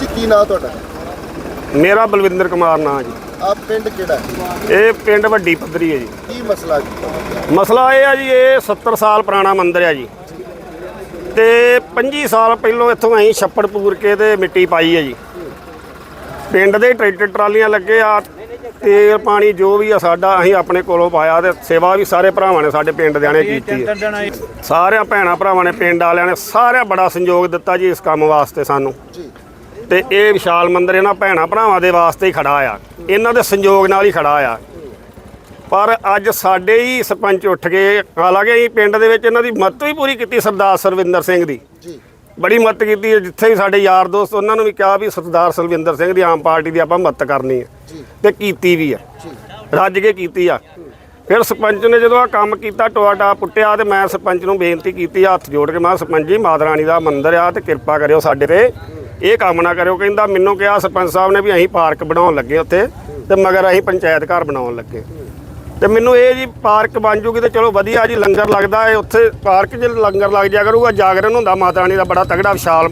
ਜੀ ਕੀ ਨਾਂ ਤੁਹਾਡਾ? ਮੇਰਾ ਬਲਵਿੰਦਰ ਕੁਮਾਰ ਨਾਂ ਜੀ। ਆਪ ਪਿੰਡ ਕਿਹੜਾ ਹੈ? ਇਹ ਪਿੰਡ ਵੱਡੀ ਪੱਧਰੀ ਹੈ ਜੀ। ਕੀ ਮਸਲਾ ਜੀ? ਮਸਲਾ ਇਹ ਆ ਜੀ ਇਹ 70 ਸਾਲ ਪੁਰਾਣਾ ਮੰਦਿਰ ਆ ਜੀ। ਤੇ 25 ਸਾਲ ਪਹਿਲੋਂ ਇੱਥੋਂ ਅਸੀਂ ਛੱਪੜ ਪੂਰ ਕੇ ਤੇ ਮਿੱਟੀ ਪਾਈ ਹੈ ਜੀ। ਪਿੰਡ ਦੇ ਟਰੈਕਟਰ ਟਰਾਲੀਆਂ ਲੱਗੇ ਆ ਤੇਲ ਪਾਣੀ ਜੋ ਵੀ ਆ ਸਾਡਾ ਅਸੀਂ ਆਪਣੇ ਕੋਲੋਂ ਪਾਇਆ ਤੇ ਸੇਵਾ ਵੀ ਸਾਰੇ ਭਰਾਵਾਂ ਨੇ ਸਾਡੇ ਪਿੰਡ ਦਿਆਂ ਨੇ ਕੀਤੀ ਹੈ। ਸਾਰਿਆਂ ਭੈਣਾਂ ਭਰਾਵਾਂ ਨੇ ਪਿੰਡ ਵਾਲਿਆਂ ਨੇ ਸਾਰਿਆਂ ਬੜਾ ਸੰਯੋਗ ਦਿੱਤਾ ਜੀ ਇਸ ਕੰਮ ਵਾਸਤੇ ਸਾਨੂੰ। ਜੀ। ਤੇ ਇਹ ਵਿਸ਼ਾਲ ਮੰਦਿਰ ਇਹਨਾਂ ਭੈਣਾਂ ਭਰਾਵਾਂ ਦੇ ਵਾਸਤੇ ਹੀ ਖੜਾ ਆ। ਇਹਨਾਂ ਦੇ ਸੰਯੋਗ ਨਾਲ ਹੀ ਖੜਾ ਆ। ਪਰ ਅੱਜ ਸਾਡੇ ਹੀ ਸਰਪੰਚ ਉੱਠ ਕੇ ਹਾਲਾਂਕਿ ਅਸੀਂ ਪਿੰਡ ਦੇ ਵਿੱਚ ਇਹਨਾਂ ਦੀ ਮਦਦ ਵੀ ਪੂਰੀ ਕੀਤੀ ਸਰਦਾਰ ਸਰਵਿੰਦਰ ਸਿੰਘ ਦੀ। ਜੀ। ਬੜੀ ਮਦਦ ਕੀਤੀ ਹੈ ਜਿੱਥੇ ਵੀ ਸਾਡੇ ਯਾਰ ਦੋਸਤ ਉਹਨਾਂ ਨੂੰ ਵੀ ਕਿਹਾ ਵੀ ਸਰਦਾਰ ਸਰਵਿੰਦਰ ਸਿੰਘ ਦੀ ਆਮ ਪਾਰਟੀ ਦੀ ਆਪਾਂ ਮਦਦ ਕਰਨੀ ਹੈ। ਤੇ ਕੀਤੀ ਵੀ ਆ ਰੱਜ ਕੇ ਕੀਤੀ ਆ। ਫਿਰ ਸਰਪੰਚ ਨੇ ਜਦੋਂ ਆ ਕੰਮ ਕੀਤਾ ਟੋਆ ਟਾ ਪੁੱਟਿਆ ਤੇ ਮੈਂ ਸਰਪੰਚ ਨੂੰ ਬੇਨਤੀ ਕੀਤੀ ਹੱਥ ਜੋੜ ਕੇ ਮੈਂ ਕਿਹਾ, ਸਰਪੰਚ ਜੀ ਮਾਤਾ ਰਾਣੀ ਦਾ ਮੰਦਿਰ ਆ ਤੇ ਕਿਰਪਾ ਕਰਿਓ ਸਾਡੇ ਤੇ। ਇਹ ਕੰਮ ਨਾ ਕਰਿਓ। ਕਹਿੰਦਾ ਮੈਨੂੰ ਕਿਹਾ ਸਰਪੰਚ ਸਾਹਿਬ ਨੇ ਵੀ ਅਸੀਂ ਪਾਰਕ ਬਣਾਉਣ ਲੱਗੇ ਉੱਥੇ ਤੇ ਮਗਰ ਅਸੀਂ ਪੰਚਾਇਤ ਘਰ ਬਣਾਉਣ ਲੱਗੇ। ਤੇ ਮੈਨੂੰ ਇਹ ਜੀ ਪਾਰਕ ਬਣ ਜੂਗੀ ਤੇ ਚਲੋ ਵਧੀਆ ਜੀ ਲੰਗਰ ਲੱਗਦਾ ਹੈ ਉੱਥੇ। ਪਾਰਕ 'ਚ ਲੰਗਰ ਲੱਗ ਜਾ ਕਰੂਗਾ ਜਾਗਰਣ ਹੁੰਦਾ ਮਾਤਾ ਰਾਣੀ ਦਾ ਬੜਾ ਤਗੜਾ ਵਿਸ਼ਾਲ।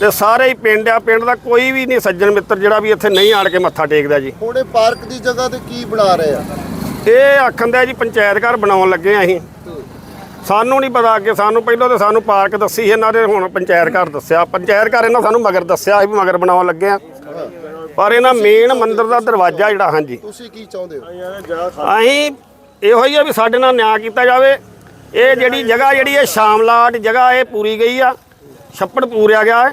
ਤੇ ਸਾਰੇ ਹੀ ਪਿੰਡ ਆ ਪਿੰਡ ਦਾ ਕੋਈ ਵੀ ਨਹੀਂ ਸੱਜਣ ਮਿੱਤਰ ਜਿਹੜਾ ਵੀ ਇੱਥੇ ਨਹੀਂ ਆੜ ਕੇ ਮੱਥਾ ਟੇਕਦਾ ਜੀ। ਹੁਣ ਇਹ ਪਾਰਕ ਦੀ ਜਗ੍ਹਾ ਤੇ ਕੀ ਬਣਾ ਰਹੇ ਆ? ਇਹ ਆਖਣ ਦਾ ਜੀ ਪੰਚਾਇਤ ਘਰ ਬਣਾਉਣ ਲੱਗੇ ਆ ਅਸੀਂ। ਸਾਨੂੰ ਨਹੀਂ ਪਤਾ ਅੱਗੇ ਸਾਨੂੰ ਪਹਿਲਾਂ ਤਾਂ ਸਾਨੂੰ ਪਾਰਕ ਦੱਸੀ ਇਹਨਾਂ ਦੇ ਹੁਣ ਪੰਚਾਇਤ ਘਰ ਦੱਸਿਆ। ਪੰਚਾਇਤ ਘਰ ਇਹਨਾਂ ਸਾਨੂੰ ਮਗਰ ਦੱਸਿਆ ਸੀ ਵੀ ਮਗਰ ਬਣਾਉਣ ਲੱਗੇ ਆ ਪਰ ਇਹਨਾਂ ਮੇਨ ਮੰਦਿਰ ਦਾ ਦਰਵਾਜ਼ਾ ਜਿਹੜਾ ਹਾਂਜੀ। ਤੁਸੀਂ ਕੀ ਚਾਹੁੰਦੇ ਹੋ? ਅਸੀਂ ਇਹੋ ਹੀ ਆ ਵੀ ਸਾਡੇ ਨਾਲ ਨਿਆਂ ਕੀਤਾ ਜਾਵੇ। ਇਹ ਜਿਹੜੀ ਜਗ੍ਹਾ ਜਿਹੜੀ ਇਹ ਸ਼ਾਮਲਾਟ ਜਗ੍ਹਾ ਇਹ ਪੂਰੀ ਗਈ ਆ। ਛੱਪੜ ਪੂਰਿਆ ਗਿਆ ਹੈ।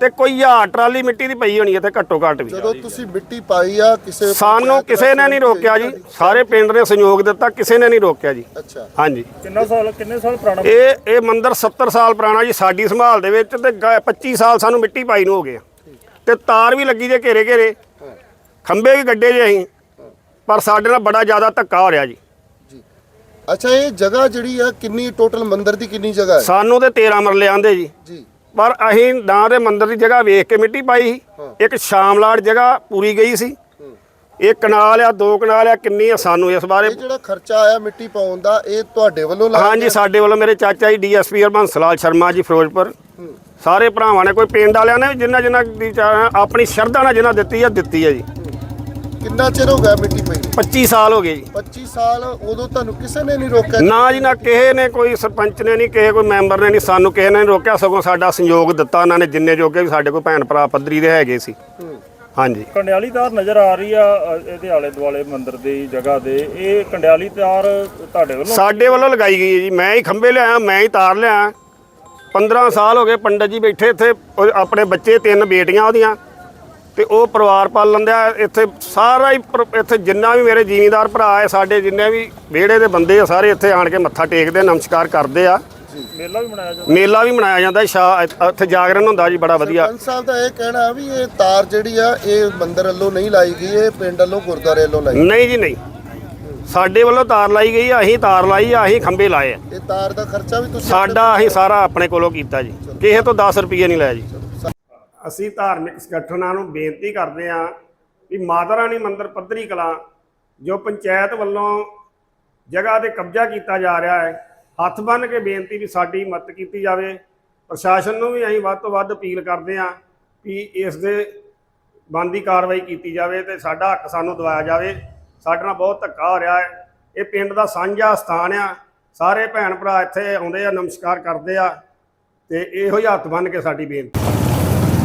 ਤੇ ਕੋਈ ਹਜ਼ਾਰ ਟਰਾਲੀ ਮਿੱਟੀ ਦੀ ਪਈ ਹੋਣੀ ਇੱਥੇ ਘੱਟੋ ਘੱਟ ਵੀ। ਜਦੋਂ ਤੁਸੀਂ ਮਿੱਟੀ ਪਾਈ ਆ ਕਿਸੇ ਸਾਨੂੰ ਕਿਸੇ ਨੇ ਨਹੀਂ ਰੋਕਿਆ ਜੀ। ਸਾਰੇ ਪਿੰਡ ਨੇ ਸਹਿਯੋਗ ਦਿੱਤਾ ਕਿਸੇ ਨੇ ਨਹੀਂ ਰੋਕਿਆ ਜੀ। ਅੱਛਾ। ਹਾਂਜੀ। ਕਿੰਨਾ ਸਾਲ ਕਿੰਨੇ ਸਾਲ ਪੁਰਾਣਾ? ਇਹ ਇਹ ਮੰਦਿਰ 70 ਸਾਲ ਪੁਰਾਣਾ ਜੀ ਸਾਡੀ ਸੰਭਾਲ ਦੇ ਵਿੱਚ ਤੇ ਗ- 25 ਸਾਲ ਸਾਨੂੰ ਮਿੱਟੀ ਪਾਈ ਨੂੰ ਹੋ ਗਏ। ਤੇ ਤਾਰ ਵੀ ਲੱਗੀ ਜੇ ਘੇਰੇ ਘੇਰੇ। ਖੰਬੇ ਵੀ ਗੱਡੇ ਜੇ ਅਸੀਂ। ਪਰ ਸਾਡੇ ਨਾਲ ਬੜਾ ਜ਼ਿਆਦਾ ਧੱਕਾ ਹੋ ਰਿਹਾ ਜੀ। ਜੀ। ਅੱਛਾ ਇਹ ਜਗ੍ਹਾ ਜਿਹੜੀ ਆ ਕਿੰਨੀ ਟੋਟਲ ਮੰਦਿਰ ਦੀ ਕਿੰਨੀ ਜਗ੍ਹਾ ਹੈ? ਸਾਨੂੰ ਤੇ 13 ਮਰਲੇ ਆਂਦੇ ਜੀ। ਜੀ। ਪਰ ਅਸੀਂ ਨਾ ਦੇ ਮੰਦਿਰ ਦੀ ਜਗ੍ਹਾ ਵੇਖ ਕੇ ਮਿੱਟੀ ਪਾਈ ਸੀ। ਇੱਕ ਸ਼ਾਮਲਾੜ ਜਗ੍ਹਾ ਪੂਰੀ ਗਈ ਸੀ। ਇਹ ਕਨਾਲ ਆ ਦੋ ਕਨਾਲ ਆ ਕਿੰਨੀ ਆ ਸਾਨੂੰ ਇਸ ਬਾਰੇ ਇਹ ਜਿਹੜਾ ਖਰਚਾ ਆਇਆ ਮਿੱਟੀ ਪਾਉਣ ਦਾ ਇਹ ਤੁਹਾਡੇ ਵੱਲੋਂ ਲਾਇਆ ਹਾਂਜੀ ਸਾਡੇ ਵੱਲੋਂ ਮੇਰੇ ਚਾਚਾ ਜੀ ਡੀਐਸਪੀ ਹਰਬੰਸ ਲਾਲ ਸ਼ਰਮਾ ਜੀ ਫਿਰੋਜ਼ਪੁਰ। ਸਾਰੇ ਭਰਾਵਾਂ ਨੇ ਕੋਈ ਪਿੰਡ ਵਾਲਿਆਂ ਨੇ ਜਿੰਨਾ ਜਿੰਨਾ ਦੀ ਆਪਣੀ ਸ਼ਰਧਾ ਨਾਲ ਜਿੰਨਾ ਦਿੱਤੀ ਆ ਦਿੱਤੀ ਆ ਜੀ। ਕਿੰਨਾ ਚਿਰ ਹੋ ਗਿਆ ਮਿੱਟੀ ਪਈ 25 ਸਾਲ ਹੋ ਗਏ ਜੀ। 25 ਸਾਲ ਉਦੋਂ ਤੁਹਾਨੂੰ ਕਿਸੇ ਨੇ ਨਹੀਂ ਰੋਕਿਆ? ਨਾ ਜੀ ਨਾ ਕਿਸੇ ਨੇ ਕੋਈ ਸਰਪੰਚ ਨੇ ਨਹੀਂ ਕਿਸੇ ਕੋਈ ਮੈਂਬਰ ਨੇ ਨਹੀਂ ਸਾਨੂੰ ਕਿਸੇ ਨੇ ਰੋਕਿਆ। ਸਗੋਂ ਸਾਡਾ ਸੰਯੋਗ ਦਿੱਤਾ ਉਹਨਾਂ ਨੇ ਜਿੰਨੇ ਜੋਗੇ ਵੀ ਸਾਡੇ ਕੋਈ ਭੈਣ ਭਰਾ ਪੱਧਰੀ ਦੇ ਹੈਗੇ ਸੀ। ਹੂੰ। ਹਾਂਜੀ। ਕੰਡਿਆਲੀ ਤਾਰ ਨਜ਼ਰ ਆ ਰਹੀ ਆ ਅ, ਇਹਦੇ ਆਲੇ ਦੁਆਲੇ ਮੰਦਿਰ ਦੀ ਜਗ੍ਹਾ ਦੇ। ਇਹ ਕੰਡਿਆਲੀ ਤਾਰ ਤੁਹਾਡੇ ਵੱਲੋਂ ਸਾਡੇ ਵੱਲੋਂ ਲਗਾਈ ਗਈ ਹੈ ਜੀ। ਮੈਂ ਹੀ ਖੰਭੇ ਲਿਆਇਆ ਮੈਂ ਹੀ ਤਾਰ ਲਿਆ 15 ਸਾਲ ਹੋ ਗਏ ਪੰਡਤ ਜੀ ਬੈਠੇ ਇੱਥੇ ਉਹ ਆਪਣੇ ਬੱਚੇ ਤਿੰਨ ਬੇਟੀਆਂ ਉਹਦੀਆਂ। ਤੇ ਉਹ ਪਰਿਵਾਰ ਪਾਲਣ ਦਾ ਇੱਥੇ ਸਾਰਾ ਹੀ ਪਰ- ਇੱਥੇ ਜਿੰਨਾ ਵੀ ਮੇਰੇ ਜ਼ਿਮੀਂਦਾਰ ਭਰਾ ਹੈ ਸਾਡੇ ਜਿੰਨੇ ਵੀ ਵਿਹੜੇ ਦੇ ਬੰਦੇ ਆ ਸਾਰੇ ਇੱਥੇ ਆਣ ਕੇ ਮੱਥਾ ਟੇਕਦੇ ਨਮਸਕਾਰ ਕਰਦੇ ਆ। ਮੇਲਾ ਵੀ ਮਨਾਇਆ ਜਾਂਦਾ। ਮੇਲਾ ਵੀ ਮਨਾਇਆ ਜਾਂਦਾ ਸ਼ਾ ਇੱਥੇ ਜਾਗਰਣ ਹੁੰਦਾ ਜੀ ਬੜਾ ਵਧੀਆ। ਸਰਪੰਚ ਸਾਹਿਬ ਦਾ ਇਹ ਕਹਿਣਾ ਵੀ ਇਹ ਤਾਰ ਜਿਹੜੀ ਆ ਇਹ ਮੰਦਿਰ ਵੱਲੋਂ ਨਹੀਂ ਲਾਈ ਗਈ ਇਹ ਪਿੰਡ ਵੱਲੋਂ ਗੁਰਦੁਆਰੇ ਵੱਲੋਂ ਲਾਈ ਨਹੀਂ ਜੀ ਨਹੀਂ। ਸਾਡੇ ਵੱਲੋਂ ਤਾਰ ਲਾਈ ਗਈ ਆ ਅਸੀਂ ਤਾਰ ਲਾਈ ਆ ਅਸੀਂ ਖੰਭੇ ਲਾਏ ਆ। ਇਹ ਤਾਰ ਦਾ ਖਰਚਾ ਵੀ ਤੁਸੀਂ ਸਾਡਾ ਅਸੀਂ ਸਾਰਾ ਆਪਣੇ ਕੋਲੋਂ ਕੀਤਾ ਜੀ। ਕਿਸੇ ਤੋਂ 10 ਰੁਪਏ ਨਹੀਂ ਲਿਆ ਜੀ। ਅਸੀਂ ਧਾਰਮਿਕ ਸੰਗਠਨਾਂ ਨੂੰ ਬੇਨਤੀ ਕਰਦੇ ਹਾਂ ਕਿ ਮਾਤਾ ਰਾਣੀ ਮੰਦਿਰ ਪੱਧਰੀ ਕਲਾਂ, ਜੋ ਪੰਚਾਇਤ ਵੱਲੋਂ ਜਗ੍ਹਾ ਤੇ ਕਬਜ਼ਾ ਕੀਤਾ ਜਾ ਰਿਹਾ ਹੈ, ਹੱਥ ਬੰਨ੍ਹ ਕੇ ਬੇਨਤੀ ਵੀ ਸਾਡੀ ਮਦਦ ਕੀਤੀ ਜਾਵੇ। ਪ੍ਰਸ਼ਾਸਨ ਨੂੰ ਵੀ ਅਸੀਂ ਵੱਧ ਤੋਂ ਵੱਧ ਅਪੀਲ ਕਰਦੇ ਹਾਂ ਕਿ ਇਸ ਦੇ ਬਣਦੀ ਕਾਰਵਾਈ ਕੀਤੀ ਜਾਵੇ ਤੇ ਸਾਡਾ ਹੱਕ ਸਾਨੂੰ ਦਵਾਇਆ ਜਾਵੇ। ਸਾਡੇ ਨਾਲ ਬਹੁਤ ਧੱਕਾ ਹੋ ਰਿਹਾ ਹੈ। ਇਹ ਪਿੰਡ ਦਾ ਸਾਂਝਾ ਸਥਾਨ ਆ। ਸਾਰੇ ਭੈਣ ਭਰਾ ਇੱਥੇ ਆਉਂਦੇ ਆ, ਨਮਸਕਾਰ ਕਰਦੇ ਆ ਤੇ ਇਹੋ ਹੀ ਹੱਥ ਬੰਨ੍ਹ ਕੇ ਸਾਡੀ ਬੇਨਤੀ।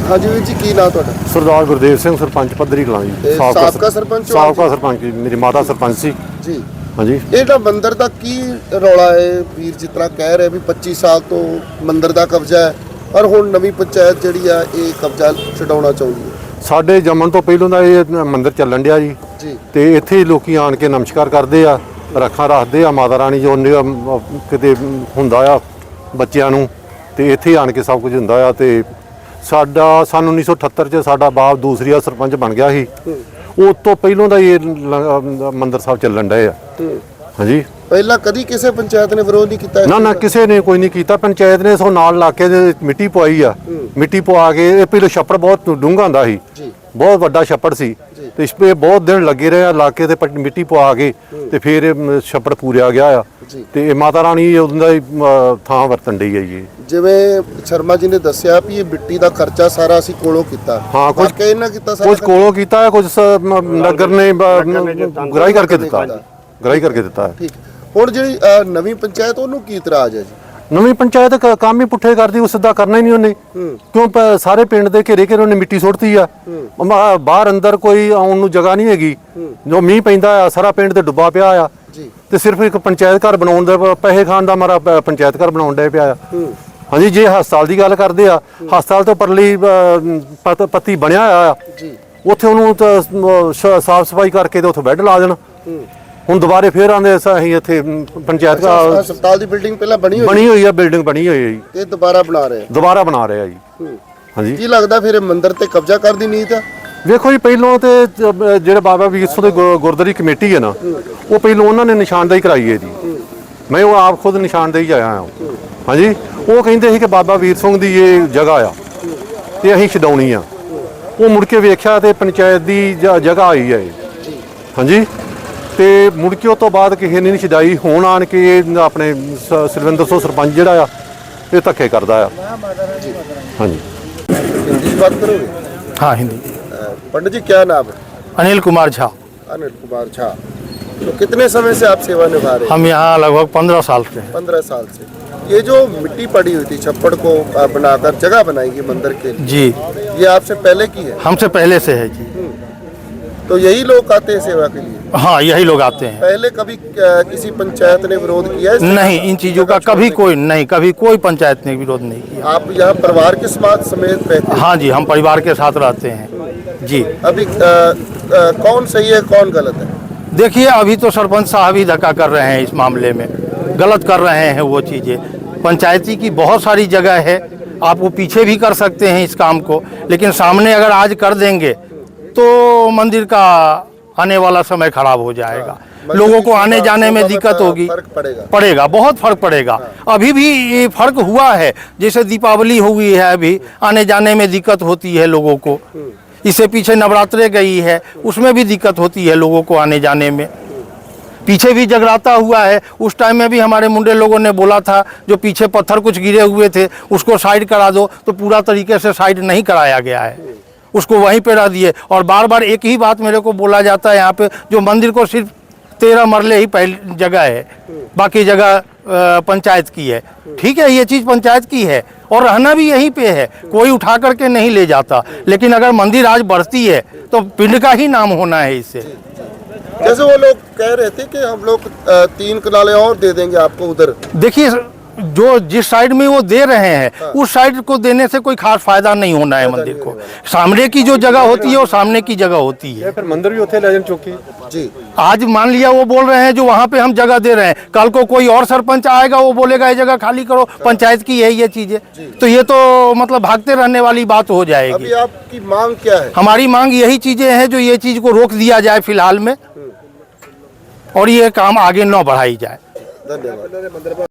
ਹਾਂਜੀ ਵੀਰ ਜੀ ਕੀ ਨਾਂ ਤੁਹਾਡਾ? ਸਰਦਾਰ ਗੁਰਦੇਵ ਸਿੰਘ ਸਰਪੰਚ ਪੱਧਰੀ ਕਲਾਂ ਜੀ। ਇਹ ਸਾਬਕਾ ਸਰਪੰਚ ਹੋ ਸਾਬਕਾ ਸਰਪੰਚ ਜੀ, ਮੇਰੀ ਮਾਤਾ ਸਰਪੰਚ ਸੀ। ਜੀ। ਹਾਂਜੀ। ਇਹ ਜਿਹੜਾ ਮੰਦਿਰ ਦਾ ਕੀ ਰੌਲਾ ਹੈ ਵੀਰ ਜਿਸ ਤਰ੍ਹਾਂ ਕਹਿ ਰਹੇ ਵੀ 25 ਸਾਲ ਤੋਂ ਮੰਦਿਰ ਦਾ ਕਬਜ਼ਾ ਹੈ ਪਰ ਹੁਣ ਨਵੀਂ ਪੰਚਾਇਤ ਜਿਹੜੀ ਆ ਇਹ ਕਬਜ਼ਾ ਛਡਾਉਣਾ ਚਾਹੁੰਦੀ ਹੈ। ਸਾਡੇ ਜੰਮਣ ਤੋਂ ਪਹਿਲਾਂ ਦਾ ਇਹ ਮੰਦਿਰ ਚੱਲਣ ਡਿਆ ਜੀ। ਜੀ। ਤੇ ਇੱਥੇ ਹੀ ਲੋਕੀ ਆਣ ਕੇ ਨਮਸਕਾਰ ਕਰਦੇ ਆ ਰੱਖਾਂ ਰੱਖਦੇ ਆ ਮਾਤਾ ਰਾਣੀ ਜੋ ਨੇ, ਅਮ, ਕਿਤੇ ਹੁੰਦਾ ਆ ਬੱਚਿਆਂ ਨੂੰ ਤੇ ਇੱਥੇ ਆਣ ਕੇ ਸਭ ਕੁਝ ਹੁੰਦਾ ਆ ਤੇ ਸਾਡਾ ਸਾਨੂੰ 1978 ਚ ਸਾਡਾ ਬਾਪ ਦੂਸਰੀ ਆ ਸਰਪੰਚ ਬਣ ਗਿਆ ਸੀ। ਉਸ ਤੋਂ ਪਹਿਲਾਂ ਦਾ ਇਹ ਲ- ਮੰਦਿਰ ਸਾਹਿਬ ਚੱਲਣ ਡਏ ਆ। ਹਾਂਜੀ। ਪਹਿਲਾਂ ਕਦੀ ਕਿਸੇ ਪੰਚਾਇਤ ਨੇ ਵਿਰੋਧ ਨਹੀਂ ਕੀਤਾ ਇਸ ਨਾ ਨਾ ਚੀਜ਼ ਦਾ? ਕਿਸੇ ਨੇ ਕੋਈ ਨਹੀਂ ਕੀਤਾ। ਪੰਚਾਇਤ ਨੇ ਸੋ ਨਾਲ ਲਾ ਕੇ ਦੇ ਮਿੱਟੀ ਪਵਾਈ ਆ। ਮਿੱਟੀ ਪਵਾ ਕੇ ਇਹ ਪਹਿਲਾਂ ਛੱਪੜ ਬਹੁਤ ਡੂੰਘਾ ਹੁੰਦਾ ਸੀ। ਜੀ। ਬਹੁਤ ਵੱਡਾ ਛੱਪੜ ਸੀ। ਤੇ ਇਸ 'ਤੇ ਬਹੁਤ ਦਿਨ ਲੱਗੇ ਰਹੇ ਆ ਲਾ ਕੇ ਤੇ ਮਿੱਟੀ ਪਵਾ ਕੇ ਤੇ ਫਿਰ ਇਹ ਮ, ਛੱਪੜ ਪੂਰਿਆ ਗਿਆ ਆ। ਜੀ। ਤੇ ਇਹ ਮਾਤਾ ਰਾਣੀ ਉਹਦਾ ਹੀ ਮ, ਥਾਂ ਵਰਤਣ ਡਈ ਹੈ ਜੀ। ਜਿਵੇਂ ਸ਼ਰਮਾ ਜੀ ਨੇ ਦੱਸਿਆ ਵੀ ਇਹ ਮਿੱਟੀ ਦਾ ਖਰਚਾ ਸਾਰਾ ਅਸੀਂ ਕੋਲੋਂ ਕੀਤਾ। ਹਾਂ, ਕੁਝ- ਵਾਕਈ ਇਹਨਾਂ ਕੀਤਾ ਸਾਰਾ ਕੁਝ ਕੋਲੋਂ ਕੀਤਾ ਹੈ ਕੁਝ ਸ- ਮ, ਨਗਰ ਨੇ ਬ- ਨਗਰ ਨੇ ਜੋ ਤੰਗ ਗ੍ਰਾਈ ਕਰਕੇ ਦਿੱਤਾ। ਕੀਤਾ। ਗ੍ਰਾਈ ਕਰਕੇ ਦਿੱਤਾ। ਹੈ ਠੀਕ। ਹੁਣ ਜਿਹੜੀ ਅ, ਨਵੀਂ ਪੰਚਾਇਤ ਉਹਨੂੰ ਕੀ ਇਤਰਾਜ਼ ਹੈ ਜੀ? ਨਵੀਂ ਪੰਚਾਇਤ ਕ- ਕੰਮ ਹੀ ਪੁੱਠੇ ਕਰਦੀ ਉਹ ਸਿੱਧਾ ਕਰਨਾ ਹੀ ਨਹੀਂ ਉਹਨੇ। ਕਿਉਂ ਪ- ਸਾਰੇ ਪਿੰਡ ਦੇ ਘੇਰੇ ਘੇਰੇ ਉਹਨੇ ਮਿੱਟੀ ਸੁੱਟਤੀ ਆ। ਮਾ- ਬਾਹਰ ਅੰਦਰ ਕੋਈ ਆਉਣ ਨੂੰ ਜਗ੍ਹਾ ਨਹੀਂ ਹੈਗੀ। ਜੋ ਮੀਂਹ ਪੈਂਦਾ ਆ ਸਾਰਾ ਪਿੰਡ ਤੇ ਡੁੱਬਾ ਪਿਆ ਆ। ਜੀ। ਤੇ ਸਿਰਫ ਇੱਕ ਪੰਚਾਇਤ ਘਰ ਬਣਾਉਣ ਦਾ ਪ- ਪੈਸੇ ਖਾਣ ਦਾ ਮਾਰਾ ਪ- ਪੰਚਾਇਤ ਘਰ ਬਣਾਉਣ ਦਾ ਪਿਆ ਆ। ਹਾਂਜੀ ਜੇ ਹਸਪਤਾਲ ਦੀ ਗੱਲ ਕਰਦੇ ਆ ਹਸਪਤਾਲ ਤੋਂ ਪਰਲੀ ਅ, ਪਤ- ਪੱਤੀ ਬਣਿਆ ਆ। ਜੀ। ਉੱਥੇ ਉਹਨੂੰ ਸਾਫ਼ ਸਫ਼ਾਈ ਕਰਕੇ ਤੇ ਉੱਥੇ ਬੈੱਡ ਲਾ ਦੇਣ। ਹੁਣ ਦੁਬਾਰੇ ਫੇਰ ਆਂਦੇ ਅਸੀਂ ਇੱਥੇ ਪੰਚਾਇਤ ਘਰ ਹਸਪਤਾਲ ਦੀ ਬਿਲਡਿੰਗ ਪਹਿਲਾਂ ਬਣੀ ਹੋਈ ਬਣੀ ਹੋਈ ਆ ਬਿਲਡਿੰਗ ਬਣੀ ਹੋਈ ਹੈ ਜੀ। ਇਹ ਦੁਬਾਰਾ ਬਣਾ ਰਹੇ ਆ। ਦੁਬਾਰਾ ਬਣਾ ਰਹੇ ਆ ਜੀ। ਹਾਂਜੀ। ਕੀ ਲੱਗਦਾ ਫਿਰ ਇਹ ਮੰਦਿਰ ਤੇ ਕਬਜ਼ਾ ਕਰਨ ਦੀ ਨੀਤ ਆ? ਵੇਖੋ ਜੀ ਪਹਿਲੋਂ ਤੇ ਜਿਹੜੇ ਬਾਬਾ ਵੀਰ ਸਿੰਘ ਦੇ ਗੁਰ- ਗੁਰਦੁਆਰੇ ਕਮੇਟੀ ਹੈ ਨਾ ਉਹ ਪਹਿਲੋਂ ਉਹਨਾਂ ਨੇ ਨਿਸ਼ਾਨਦੇਹੀ ਕਰਾਈ ਹੈ ਜੀ। ਮੈਂ ਉਹ ਆਪ ਖੁਦ ਨਿਸ਼ਾਨਦੇਹੀ ਆਇਆ ਹਾਂ। ਹਾਂਜੀ। ਉਹ ਕਹਿੰਦੇ ਸੀ ਕਿ ਬਾਬਾ ਵੀਰ ਸਿੰਘ ਦੀ ਇਹ ਜਗ੍ਹਾ ਆ ਤੇ ਅਸੀਂ ਛਡਾਉਣੀ ਆ। ਉਹ ਮੁੜ ਕੇ ਵੇਖਿਆ ਤੇ ਪੰਚਾਇਤ ਦੀ ਜ- ਜਗ੍ਹਾ ਆਈ ਹੈ ਇਹ। ਹਾਂਜੀ। ਤੇ ਮੁੜ ਕੇ ਉਹ ਤੋਂ ਬਾਅਦ ਕਿਸੇ ਨੇ ਨਹੀਂ ਛਡਾਈ ਹੁਣ ਆਣ ਕੇ ਇਹ ਆਪਣੇ ਸ- ਸੁਰਵਿੰਦਰ ਸੋ ਸਰਪੰਚ ਜਿਹੜਾ ਆ ਇਹ ਧੱਕੇ ਕਰਦਾ ਆ ਹਾਂਜੀ हिंदी बात करोगे हाँ हिंदी अ, पंडित जी क्या नाम है अनिल कुमार झा अनिल कुमार झा तो कितने समय से आप सेवा निभा रहे हैं हम यहाँ लगभग पंद्रह साल से हैं पंद्रह साल से ये जो मिट्टी पड़ी हुई थी छप्पड़ को अ, बनाकर जगह बनाई मंदिर के लिए जी ये आपसे पहले की है हमसे पहले से है जी तो यही लोग आते हैं सेवा के लिए हाँ यही लोग आते हैं। पहले कभी किसी पंचायत ने विरोध किया है नहीं इन चीज़ों का कभी कोई नहीं कभी कोई पंचायत ने विरोध नहीं किया। आप यहाँ परिवार के समाज समेत रहते हैं? हाँ जी हम परिवार के साथ रहते हैं। जी। अभी अ, अ, कौन सही है कौन गलत है? देखिए अभी तो सरपंच साहब ही धक्का कर रहे हैं इस मामले में। गलत कर रहे हैं वो चीज़ें। पंचायती की बहुत सारी जगह है। आप वो पीछे भी कर सकते हैं इस काम को। लेकिन सामने अगर आज कर देंगे तो मंदिर का आने वाला समय खराब हो जाएगा। लोगों को आने जाने में दिक्कत होगी। पड़ेगा। पड़ेगा बहुत फ़र्क पड़ेगा। अभी भी ये फ़र्क हुआ है जैसे दीपावली हुई है अभी आने जाने में दिक्कत होती है लोगों को। इससे पीछे नवरात्रे गई है उसमें भी दिक्कत होती है लोगों को आने जाने में। पीछे भी जगराता हुआ है उस टाइम में भी हमारे मुंडे लोगों ने बोला था जो पीछे पत्थर कुछ गिरे हुए थे उसको साइड करा दो तो पूरा तरीके से साइड नहीं कराया गया है। उसको वहीं पे रह दिए। और बार बार एक ही बात मेरे को बोला जाता है यहाँ पे जो मंदिर को सिर्फ़ तेरह मरले ही पहली जगह है। बाकी जगह पंचायत की है। ठीक है ये चीज़ पंचायत की है। और रहना भी यहीं पे है। कोई उठा करके नहीं ले जाता। लेकिन अगर मंदिर आज बढ़ती है तो पिंड का ही नाम होना है इससे जैसे वो लोग कह रहे थे कि हम लोग तीन कनाले और दे देंगे आपको उधर। देखिए जो जिस साइड में वो दे रहे हैं हाँ। उस साइड को देने से कोई खास फ़ायदा नहीं होना है मंदिर को। सामने की जो हाँ, जगह होती है वो सामने की जगह होती है। फिर मंदिर भी होते हैं चौकी। जी। आज मान लिया वो बोल रहे हैं जो वहाँ पे हम जगह दे रहे हैं कल को कोई और सरपंच आएगा वो बोलेगा ये जगह खाली करो हाँ। पंचायत की यही ये चीज़ें तो ये तो मतलब भागते रहने वाली बात हो जाएगी। अभी आपकी मांग क्या है? हमारी मांग यही चीज़ें हैं जो ये चीज़ को रोक दिया जाए फ़िलहाल में हम्म। और ये काम आगे न बढ़ाई जाए। धन्यवाद।